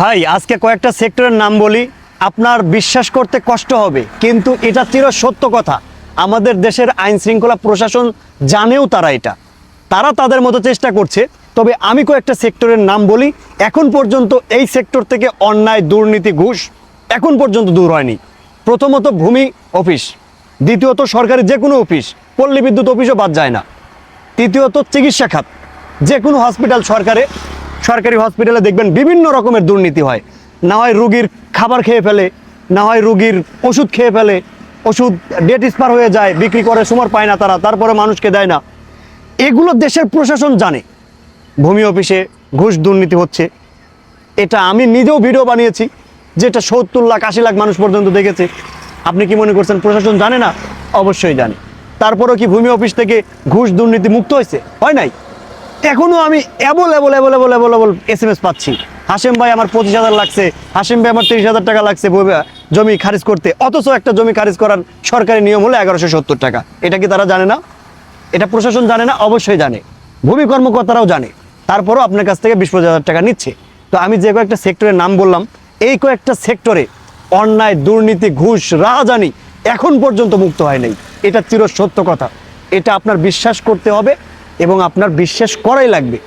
ভাই, আজকে কয়েকটা সেক্টরের নাম বলি। আপনার বিশ্বাস করতে কষ্ট হবে, কিন্তু এটা চির সত্য কথা। আমাদের দেশের আইন শৃঙ্খলা প্রশাসন জানেও তারা এটা। তারা তাদের মতো চেষ্টা করছে, তবে আমি কয়েকটা সেক্টরের নাম বলি। এখন পর্যন্ত এই সেক্টর থেকে অন্যায়, দুর্নীতি, ঘুষ এখন পর্যন্ত দূর হয়নি। প্রথমত ভূমি অফিস, দ্বিতীয়ত সরকারি যে কোনো অফিস, পল্লী বিদ্যুৎ অফিসও বাদ যায় না। তৃতীয়ত চিকিৎসা খাত, যে কোনো হসপিটাল সরকারে সরকারি হসপিটালে দেখবেন বিভিন্ন রকমের দুর্নীতি হয়। না হয় রুগীর খাবার খেয়ে ফেলে, না হয় রুগীর ওষুধ খেয়ে ফেলে, ওষুধ ডেট এক্সপার হয়ে যায়, বিক্রি করে সময় পায় না তারা, তারপরে মানুষকে দেয় না। এগুলো দেশের প্রশাসন জানে। ভূমি অফিসে ঘুষ দুর্নীতি হচ্ছে। এটা আমি নিজেও ভিডিও বানিয়েছি, যেটা সত্তর লাখ, আশি লাখ মানুষ পর্যন্ত দেখেছে। আপনি কি মনে করছেন, প্রশাসন জানে না? অবশ্যই জানে। তারপরেও কি ভূমি অফিস থেকে ঘুষ দুর্নীতি মুক্ত হয়েছে? হয় নাই? এখনও আমি able able able S M S পাচ্ছি। হাসিম ভাই, আমার পঁচিশ হাজার লাগছে। হাসিম ভাই, আমার তিরিশ হাজার টাকা লাগছে জমি খারিজ করতে। অথচ একটা জমি খারিজ করার সরকারি নিয়ম হলো এগারোশো সত্তর টাকা। এটা কি তারা জানে না? এটা প্রশাসন জানে না? অবশ্যই জানে। ভূমি কর্মকর্তারাও জানে। তারপরও আপনার কাছ থেকে বিশ পঁচিশ হাজার টাকা নিচ্ছে। তো আমি যে কয়েকটা সেক্টরের নাম বললাম, এই কয়েকটা সেক্টরে অন্যায়, দুর্নীতি, ঘুষ, রাহাজানি এখন পর্যন্ত মুক্ত হয় নাই। এটা চির সত্য কথা। এটা আপনার বিশ্বাস করতে হবে। এবং আপনার বিশ্বাস করাই লাগবে।